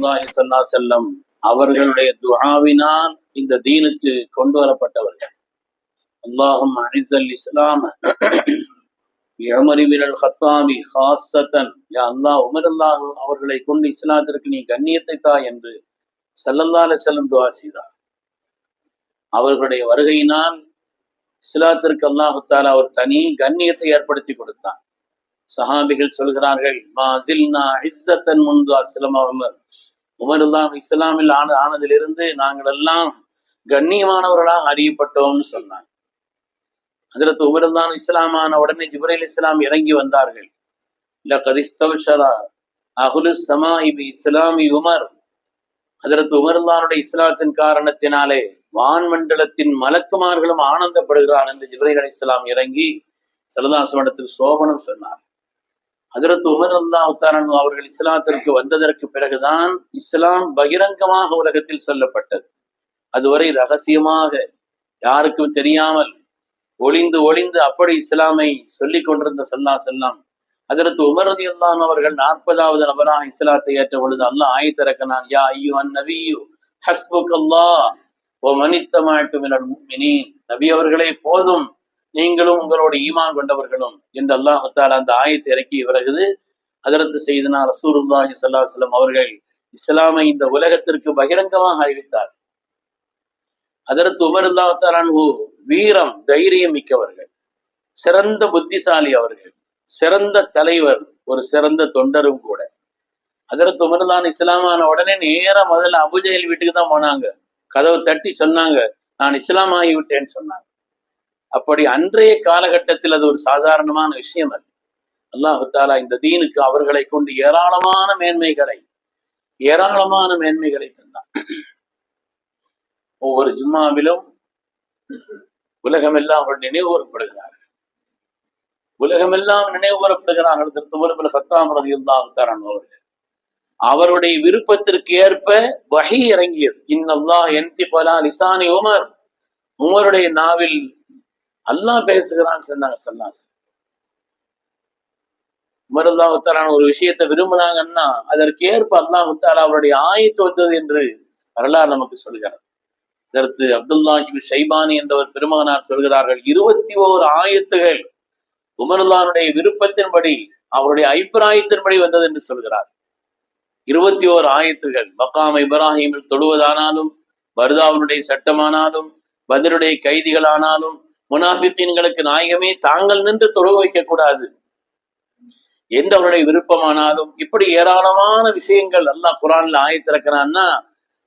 ரசூலுல்லாஹி ஸல்லல்லாஹு செல்லம் அவர்களுடைய துஆவினால் இந்த தீனுக்கு கொண்டு வரப்பட்டவர்கள். அல்லாஹும் அனிசல் இஸ்லாம அமரிவினல் ஹத்தாமி ஹாசத்தன் யா அல்லாஹ் உமர் அவர்களை கொண்டு இஸ்லாத்திற்கு நீ கண்ணியத்தை தா என்று சல்லல்லா செல்லும் துவா செய்தார். அவர்களுடைய வருகையினால் இஸ்லாத்திற்கு அல்லாஹு தாலா ஒரு தனி கண்ணியத்தை ஏற்படுத்தி கொடுத்தான். சஹாபிகள் சொல்கிறார்கள் மாசில்னா இஸ்ஸத்தன் முன்பு அஸ்லம் உமர். உமருல்லாம் இஸ்லாமில் ஆன ஆனதிலிருந்து நாங்கள் எல்லாம் கண்ணியமானவர்களாக அறியப்பட்டோம்னு சொன்னாங்க. அதில் உமருல்லாம் இஸ்லாமான உடனே ஜிப்ரேல் இஸ்லாம் இறங்கி வந்தார்கள். இல்ல கதிஸ்தவஷரா அகுலு சமா இபி இஸ்லாமி உமர். அதிலத்து உமருல்லானுடைய இஸ்லாத்தின் காரணத்தினாலே வான்மண்டலத்தின் மலக்குமார்களும் ஆனந்தப்படுகிறார் என்று ஜிப்ரேல் அலி இஸ்லாம் இறங்கி சலதாசமடத்தில் சோபனம் சொன்னார். அதற்கு உமர் அல்லா உத்தாரன் அவர்கள் இஸ்லாத்திற்கு வந்ததற்கு பிறகுதான் இஸ்லாம் பகிரங்கமாக உலகத்தில் சொல்லப்பட்டது. அதுவரை ரகசியமாக யாருக்கும் தெரியாமல் ஒளிந்து ஒளிந்து அப்படி இஸ்லாமை சொல்லிக் கொண்டிருந்த சல்லா செல்லாம் அதற்கு உமரதி அல்லான் அவர்கள் நாற்பதாவது நபராக இஸ்லாத்தை ஏற்ற பொழுது அல்லாஹ் ஆயத்திறக்கனான் யா ஐயோ அன் நபியு ஹஸ்புக் அல்லா ஓ மனித்தமாட்டும் நபி அவர்களே போதும் நீங்களும் உங்களோட ஈமான் கொண்டவர்களும் என்று அல்லாஹால அந்த ஆயத்தை இறக்கி பிறகுது அதற்கு செய்தனா ரசூருல்லாஹி சல்லாஹலம் அவர்கள் இஸ்லாமை இந்த உலகத்திற்கு பகிரங்கமாக அறிவித்தார் அதற்கு உமர் அல்லாஹாலு வீரம் தைரியம் மிக்கவர்கள். சிறந்த புத்திசாலி அவர்கள். சிறந்த தலைவர் ஒரு சிறந்த தொண்டரும் கூட. அதற்கு உமர்தான் இஸ்லாமான உடனே நேரம் முதல்ல அபுஜெயல் வீட்டுக்கு தான் போனாங்க. கதவை தட்டி சொன்னாங்க நான் இஸ்லாம் ஆகிவிட்டேன்னு சொன்னாங்க. அப்படி அன்றைய காலகட்டத்தில் அது ஒரு சாதாரணமான விஷயம் அல்ல அல்லாஹு தாலா இந்த தீனுக்கு அவர்களை கொண்டு ஏராளமான மேன்மைகளை ஏராளமான மேன்மைகளை தந்தான். ஒவ்வொரு ஜும்மாவிலும் உலகமெல்லாம் அவர் நினைவு கூறப்படுகிறார்கள் உலகமெல்லாம் நினைவு கூறப்படுகிறார்கள் திருத்துவர்கள் சத்தாம் ரதியுல்லாஹு அவர்கள். அவருடைய விருப்பத்திற்கு ஏற்ப வகை இறங்கியது. இன்னல்லா என்தி பலா லிசானி உமர். உமருடைய நாவில் அல்லாஹ் பேசுகிறான்னு சொன்னாங்க சல்லாஸ் உமருல்லாஹுத்தாலான ஒரு விஷயத்தை விரும்பினாங்கன்னா அதற்கு ஏற்ப அல்லாஹுத்தாலா அவருடைய ஆயத்து வந்தது என்று வரலாறு நமக்கு சொல்கிறது. இதற்கு அப்துல்லாஹி ஷைபானி என்ற ஒரு பெருமகனார் சொல்கிறார்கள் இருபத்தி ஓரு ஆயத்துகள் உமருல்லானுடைய விருப்பத்தின்படி அவருடைய அபிப்பிராயத்தின்படி வந்தது என்று சொல்கிறார். இருபத்தி ஓரு ஆயத்துகள் மக்காம் இப்ராஹிமில் தொழுவதானாலும் பர்தாவுடைய சட்டமானாலும் பதிலுடைய கைதிகளானாலும் முனாஃபித்தீன்களுக்கு நாயகமே தாங்கள் நின்று தொழுக வைக்க கூடாது எந்த அவருடைய விருப்பமானாலும் இப்படி ஏராளமான விஷயங்கள் அல்லாஹ் குரான்ல ஆயத்திறக்கிறான்னா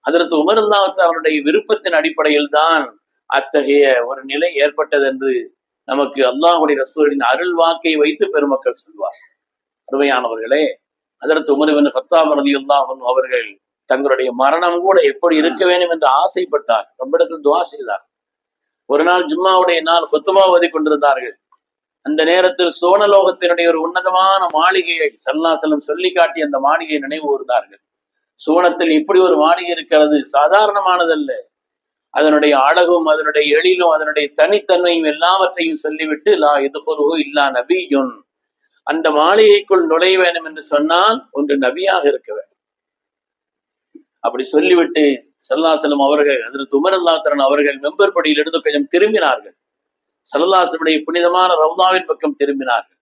அதற்கு உமர்ந்தாவத்து அவருடைய விருப்பத்தின் அடிப்படையில் தான் அத்தகைய ஒரு நிலை ஏற்பட்டது என்று நமக்கு அல்லாஹுடைய ரசூலின் அருள் வாக்கை வைத்து பெருமக்கள் சொல்வார். அருமையானவர்களே அதற்கு உமர்வன் ஃபத்தாம் ரதியுல்லாஹன் அவர்கள் தங்களுடைய மரணம் கூட எப்படி இருக்க வேண்டும் என்று ஆசைப்பட்டார். ரொம்ப இடத்துல துவா செய்தார். ஒரு நாள் ஜும்மாவுடைய நாள் கொத்துமா ஓதி கொண்டிருந்தார்கள். அந்த நேரத்தில் சோனலோகத்தினுடைய ஒரு உன்னதமான மாளிகையை சல்லாசலம் சொல்லி காட்டி அந்த மாளிகையை நினைவு கூர்ந்தார்கள். சோனத்தில் இப்படி ஒரு மாளிகை இருக்கிறது சாதாரணமானதல்ல. அதனுடைய அழகும் அதனுடைய எழிலும் அதனுடைய தனித்தன்மையும் எல்லாவற்றையும் சொல்லிவிட்டு லா எதுகொருகோ இல்லா நபியுன். அந்த மாளிகைக்குள் நுழைய வேண்டும் என்று சொன்னால் ஒன்று நபியாக இருக்க வேண்டும். அப்படி சொல்லிவிட்டு சல்லாசலம் அவர்கள் அதற்கு உமர் அவர்கள் மெம்பர் படியில் இருந்து கொஞ்சம் திரும்பினார்கள். சல்லாசனுடைய புனிதமான ரவுதாவின் பக்கம் திரும்பினார்கள்.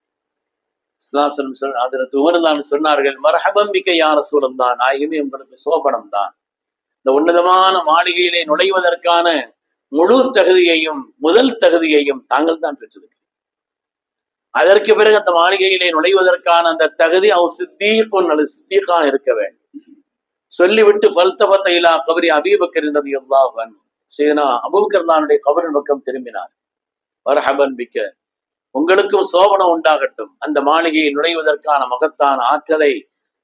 சல்லாசலம் சொல் அதற்கு துமரல்லான்னு சொன்னார்கள் மரஹபம்பிக்க யார சூழல் தான் நாயகமே உங்களுக்கு சோபனம் தான். இந்த உன்னதமான மாளிகையிலே நுழைவதற்கான முழு தகுதியையும் முதல் தகுதியையும் தாங்கள் தான் பெற்றிருக்கிறீர்கள். அதற்கு பிறகு அந்த மாளிகையிலே நுழைவதற்கான அந்த தகுதி அவர் சித்தீர்க்கும் நல்ல சித்தீர்க்காக இருக்க வேண்டும். சொல்லிவிட்டு பல்தபத்த இலா கபரி அபீபக்கர் என்றது எல்லாவன் சீனா அபூபக்கர் தானுடைய கபரின் பக்கம் திரும்பினார். வரஹபன் பிக்க உங்களுக்கும் சோபனம் உண்டாகட்டும். அந்த மாளிகையில் நுழைவதற்கான மகத்தான ஆற்றலை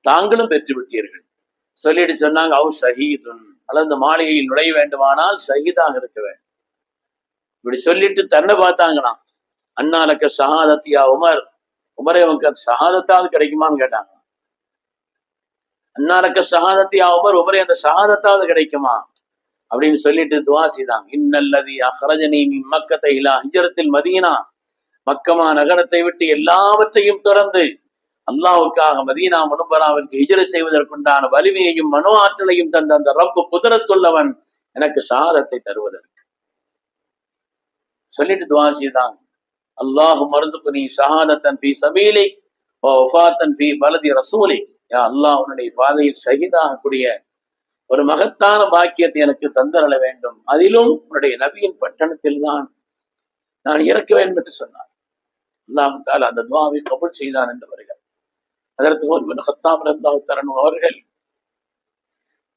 தாங்களும் பெற்று விட்டீர்கள் சொல்லிட்டு சொன்னாங்க அவ் ஷஹீதுன். அல்லது அந்த மாளிகையில் நுழைய வேண்டுமானால் ஷஹீதாக இருக்க வேண்டும். இப்படி சொல்லிட்டு தன்னை பார்த்தாங்களாம். அண்ணாலக்க ஷஹாதத்தியா உமர். உமரே உனக்கு ஷஹாதத்தாவது கிடைக்குமான்னு கேட்டாங்க. அன்னாரக்க சகாதத்தி உமர் உமரே அந்த சகாதத்தாவது கிடைக்குமா? அப்படின்னு சொல்லிட்டு துவா செய்தாங்க. இன்னல்லதி அஹரஜனி மக்கத்தை இலா ஹிஜரத்தில் மதீனா. மக்கமா நகரத்தை விட்டு எல்லாவற்றையும் திறந்து அல்லாவுக்காக மதீனா முனுபராவிற்கு ஹிஜர செய்வதற்குண்டான வலிமையையும் மனோ ஆற்றலையும் தந்த அந்த ரப்பு குதிரத்துள்ளவன் எனக்கு சாதத்தை தருவதற்கு. சொல்லிட்டு துவா செய்தாங்க. அல்லாஹு மருசுக்குனி ஷஹாதத்தன் பி சபீலி வஃபாத்தன் பி பலதி ரசூலி. யா அல்லாஹ் உன்னுடைய பாதையில் சகிதாகக்கூடிய ஒரு மகத்தான பாக்கியத்தை எனக்கு தந்தரள வேண்டும். அதிலும் உன்னுடைய நபியின் பட்டணத்தில் தான் நான் இறக்க வேண்டும் என்று சொன்னார் அல்லாஹ் அந்த துவாவை கபுல் செய்தான் என்று வருகிறார் அதற்கு ஒரு ஹத்தாம் ரந்தாவு தரன் அவர்கள்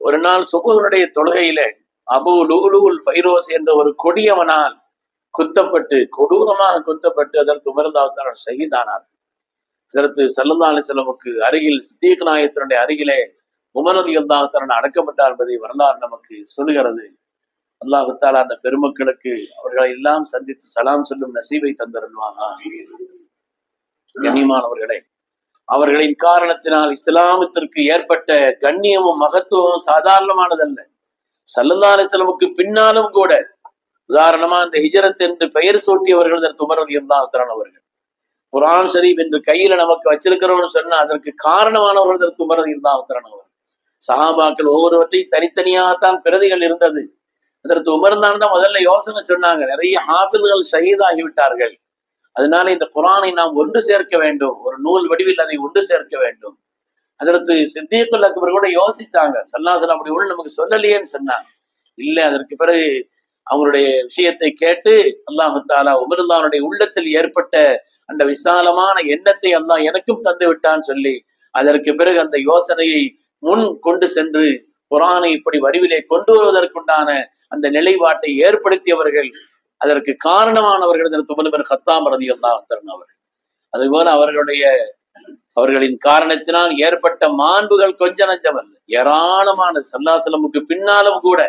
ஒரு நாள் சுகுதனுடைய தொழுகையிலே அபு லூலுல் ஃபைரோஸ் என்ற ஒரு கொடியவனால் குத்தப்பட்டு கொடூரமாக குத்தப்பட்டு அதற்கு உமர்ந்தாவத்தாரன் சகிதானார்கள். இதற்கு சல்லல்லா அலிசல்லமுக்கு அருகில் சித்தீக் நாயத்தினுடைய அருகிலே உமரதி அல்லாஹாரன் அடக்கப்பட்டார் என்பதை வரலாறு நமக்கு சொல்லுகிறது. அல்லாஹுத்தால அந்த பெருமக்களுக்கு அவர்களை எல்லாம் சந்தித்து சலாம் சொல்லும் நசீவை தந்தருள்வானா கண்ணியமானவர்களே அவர்களின் காரணத்தினால் இஸ்லாமத்திற்கு ஏற்பட்ட கண்ணியமும் மகத்துவமும் சாதாரணமானதல்ல. சல்லல்லா அலிஸ்லமுக்கு பின்னாலும் கூட உதாரணமா அந்த ஹிஜரத் என்று பெயர் சூட்டியவர்கள் அதற்கு உமரதி அவர்கள். குரான் ஷரீப் என்று கையில நமக்கு வச்சிருக்கிறோம்னு சொன்னா அதற்கு காரணமானவர்கள் அதற்கு உமரதி அல்லாஹாரன் அவர்கள் சஹாபாக்கள் ஒவ்வொருவற்றையும் தனித்தனியாகத்தான் பிரதிகள் இருந்தது. அதற்கு உமர்ந்தான் தான் முதல்ல யோசனை சொன்னாங்க. நிறைய ஹாஃபில்கள் ஷஹீதாகிவிட்டார்கள் அதனால இந்த குரானை நாம் ஒன்று சேர்க்க வேண்டும். ஒரு நூல் வடிவில் அதை ஒன்று சேர்க்க வேண்டும். அதற்கு சித்தியக்குள் அக்பர் கூட யோசிச்சாங்க. சல்லாசலம் அப்படி ஒண்ணு நமக்கு சொல்லலையேன்னு சொன்னாங்க. இல்லை அதற்கு பிறகு அவங்களுடைய விஷயத்தை கேட்டு அல்லாஹு தாலா உமருல்லானுடைய உள்ளத்தில் ஏற்பட்ட அந்த விசாலமான எண்ணத்தை அல்லாஹ் எனக்கும் தந்து விட்டான்னு சொல்லி அதற்கு பிறகு அந்த யோசனையை முன் கொண்டு சென்று குரானை இப்படி வடிவிலே கொண்டு வருவதற்குண்டான அந்த நிலைப்பாட்டை ஏற்படுத்தியவர்கள் அதற்கு காரணமானவர்கள் இதற்கு துமலுபர் ஹத்தாம் ரதி அல்லாஹன் அவர்கள். அதுபோல அவர்களுடைய அவர்களின் காரணத்தினால் ஏற்பட்ட மாண்புகள் கொஞ்ச நஞ்சமல்ல ஏராளமான சல்லாசலமுக்கு பின்னாலும் கூட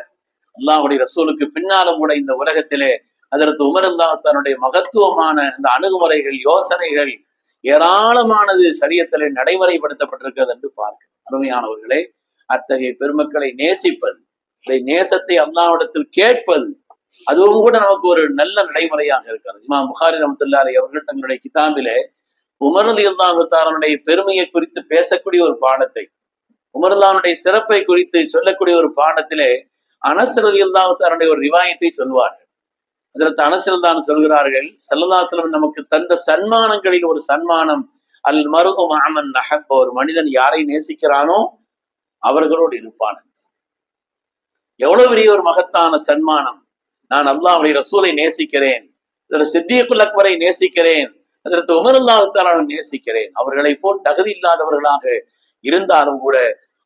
அல்லாஹுடைய ரசூலுக்கு பின்னாலும் கூட இந்த உலகத்திலே அதற்கு உமரந்தா தன்னுடைய மகத்துவமான அந்த அணுகுமுறைகள் யோசனைகள் ஏராளமானது சரியத்திலே நடைமுறைப்படுத்தப்பட்டிருக்கிறது என்று பார்க்க அருமையானவர்களே அத்தகைய பெருமக்களை நேசிப்பது இதை நேசத்தை அல்லாவிடத்தில் கேட்பது அதுவும் கூட நமக்கு ஒரு நல்ல நடைமுறையாக இருக்கிறது. இமா புகாரி ரமத்துல்லாரி அவர்கள் தங்களுடைய கிதாபிலே உமரது அல்லாஹுத்தாரனுடைய பெருமையை குறித்து பேசக்கூடிய ஒரு பாடத்தை உமர்லானுடைய சிறப்பை குறித்து சொல்லக்கூடிய ஒரு பாடத்திலே அனசரதி அல்லாஹுத்தாரனுடைய ஒரு ரிவாயத்தை சொல்வார்கள். அதற்கு அனசரதான் சொல்கிறார்கள் செல்லதாசலம் நமக்கு தந்த சன்மானங்களில் ஒரு சன்மானம் அல் மருகு மாமன் நகப்ப ஒரு மனிதன் யாரை நேசிக்கிறானோ அவர்களோடு இருப்பான். எவ்வளவு பெரிய ஒரு மகத்தான சன்மானம். நான் அல்லாஹுடைய ரசூலை நேசிக்கிறேன் சித்தியக்குல் அக்பரை நேசிக்கிறேன் அதற்கு உமரல்லாஹத்தாலும் நேசிக்கிறேன். அவர்களை போல் தகுதி இல்லாதவர்களாக இருந்தாலும் கூட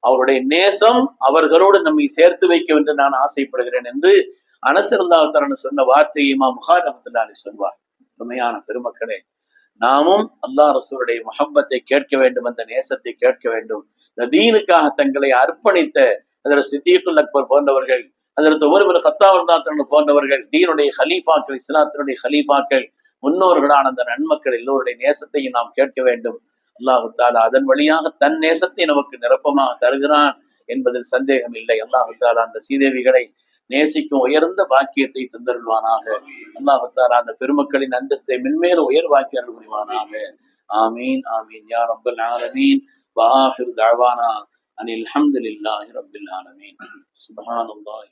அவருடைய நேசம் அவர்களோடு நம்மை சேர்த்து வைக்க என்று நான் ஆசைப்படுகிறேன் என்று அனசரல்லாஹத்தாரன் சொன்ன வார்த்தையை மா முகார் அஹமத்துல்லாலி சொல்வார். உண்மையான பெருமக்களே நாமும் அல்லாஹ் ரசூருடைய முகப்பத்தை கேட்க வேண்டும் அந்த நேசத்தை கேட்க வேண்டும். இந்த தீனுக்காக தங்களை அர்ப்பணித்த அதில் சித்தியக்குல் அக்பர் போன்றவர்கள் அதற்கு ஒருவர் சத்தாவர்தாத்தன் போன்றவர்கள் தீனுடைய ஹலீஃபாக்கள் இஸ்லாத்தினுடைய ஹலீஃபாக்கள் முன்னோர்களான அந்த நன்மக்கள் எல்லோருடைய நேசத்தையும் நாம் கேட்க வேண்டும். அல்லாஹு தாலா அதன் வழியாக தன் நேசத்தை நமக்கு நிரப்பமாக தருகிறான் என்பதில் சந்தேகம் இல்லை அல்லாஹு தாலா அந்த சீதேவிகளை நேசிக்கும் உயர்ந்த பாக்கியத்தை தந்தருள்வானாக. அல்லாஹு அந்த பெருமக்களின் அந்தஸ்தை மென்மேலும் உயர்வாக்கி அருள் புரிவானாக ஆமீன் ஆமீன். யா ரப்பல் ஆலமீன். வாஹிர் தாழ்வானா அனில் அஹமதுல்லாஹி ரபில் ஆலமீன். சுப்ஹானல்லாஹி